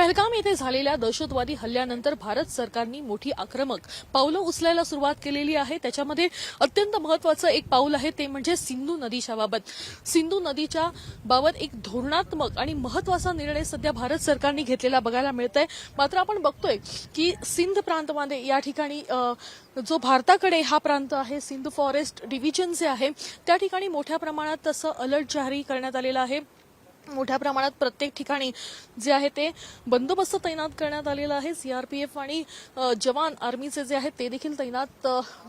पहलगाम येथे झालेल्या दहशतवादी हल्ल्यानंतर भारत सरकारनी मोठी आक्रमक पावलं उचलायला सुरुवात केलेली आहे. त्याच्यामध्ये अत्यंत महत्वाचं एक पाऊल आहे ते म्हणजे सिंधू नदीच्या बाबत. सिंधू नदीच्या बाबत एक धोरणात्मक आणि महत्त्वाचा निर्णय सध्या भारत सरकारने घेतलेला बघायला मिळत आहे मात्र आपण बघतोय की सिंध प्रांतमध्ये या ठिकाणी जो भारताकडे हा प्रांत आहे सिंध फॉरेस्ट डिव्हिजन जे आहे त्या ठिकाणी मोठ्या प्रमाणात तसं अलर्ट जारी करण्यात आलेला आहे. मोठ्या प्रमाणात प्रत्येक ठिकाणी जे आहे ते बंदोबस्त तैनात करण्यात आलेला आहे. सीआरपीएफ आणि जवान आर्मीचे जे आहेत ते देखील तैनात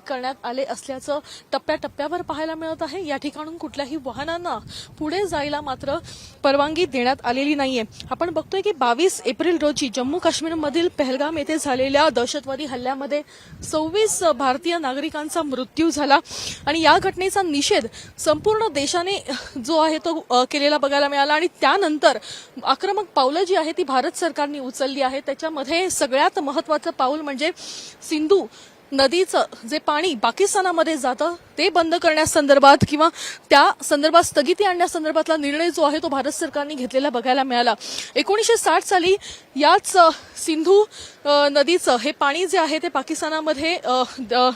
करण्यात आले असल्याचं टप्प्याटप्प्यावर पाहायला मिळत आहे. या ठिकाणून कुठल्याही वाहनांना पुढे जायला मात्र परवानगी देण्यात आलेली नाहीये. आपण बघतोय की बावीस एप्रिल रोजी जम्मू काश्मीरमधील पहलगाम येथे झालेल्या दहशतवादी हल्ल्यामध्ये सव्वीस भारतीय नागरिकांचा मृत्यू झाला. आणि या घटनेचा निषेध संपूर्ण देशाने जो आहे तो केलेला बघायला मिळाला. आणि त्यानंतर आक्रमक पावलं जी आहे ती भारत सरकारने उचलली आहे त्याच्यामध्ये सगळ्यात महत्वाचं पाऊल म्हणजे सिंधू नदीचं जे पाणी पाकिस्तानामध्ये जातं ते बंद करण्यासंदर्भात किंवा त्या संदर्भात स्थगिती आणण्यासंदर्भातला निर्णय जो आहे तो भारत सरकारने घेतलेला बघायला मिळाला. एकोणीसशे साठ साली याच सिंधू नदीचं हे पाणी जे आहे ते पाकिस्तानामध्ये द-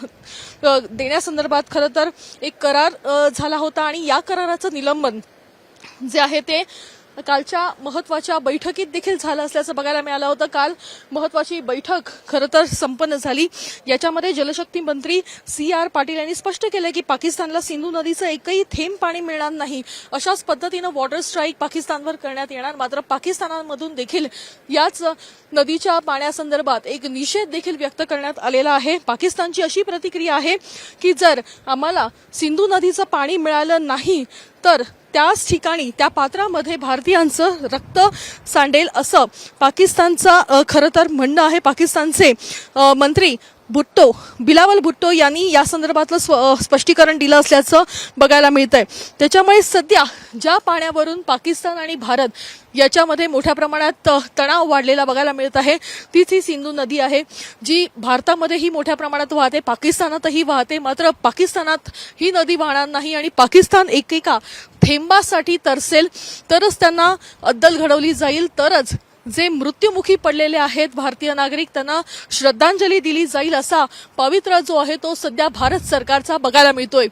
देण्यासंदर्भात खरं तर एक करार झाला होता आणि या कराराचं निलंबन जे आहे ते कालच्या महत्त्वाच्या बैठकीत देखील झालं असल्याचं बघायला मिळालं होतं. काल महत्वाची बैठक खरं तर संपन्न झाली. याच्यामध्ये जलशक्ती मंत्री सी आर पाटील यांनी स्पष्ट केलं की पाकिस्तानला सिंधू नदीचं एकही थेंब पाणी मिळणार नाही. अशाच पद्धतीनं वॉटर स्ट्राईक पाकिस्तानवर करण्यात येणार. मात्र पाकिस्तानामधून देखील याच नदीच्या पाण्यासंदर्भात एक निषेध देखील व्यक्त करण्यात आलेला आहे. पाकिस्तानची अशी प्रतिक्रिया आहे की जर आम्हाला सिंधू नदीचं पाणी मिळालं नाही तर त्याच ठिकाणी त्या पात्रामध्ये भारतीयांचं रक्त सांडेल असं पाकिस्तानचा खरं तर म्हणणं आहे पाकिस्तानचे मंत्री भुट्टो बिलावल भुट्टो यांनी या संदर्भातलं स्व- स्पष्टीकरण दिलं असल्याचं बघायला मिळतंय. त्याच्यामुळे सध्या ज्या पाण्यावरून पाकिस्तान आणि भारत याच्यामध्ये मोठ्या प्रमाणात तणाव वाढलेला बघायला मिळत आहे तीच ही सिंधू नदी आहे जी भारतामध्येही मोठ्या प्रमाणात वाहते पाकिस्तानातही वाहते मात्र पाकिस्तानात ही नदी वाहणार नाही आणि पाकिस्तान एकेका थेंबासाठी तरसेल तरच त्यांना अद्दल घडवली जाईल तरच जे मृत्युमुखी पडलेले आहेत भारतीय नागरिक त्यांना श्रद्धांजली दिली जाईल असा पवित्र जो आहे तो सध्या भारत सरकारचा बघायला मिळतोय.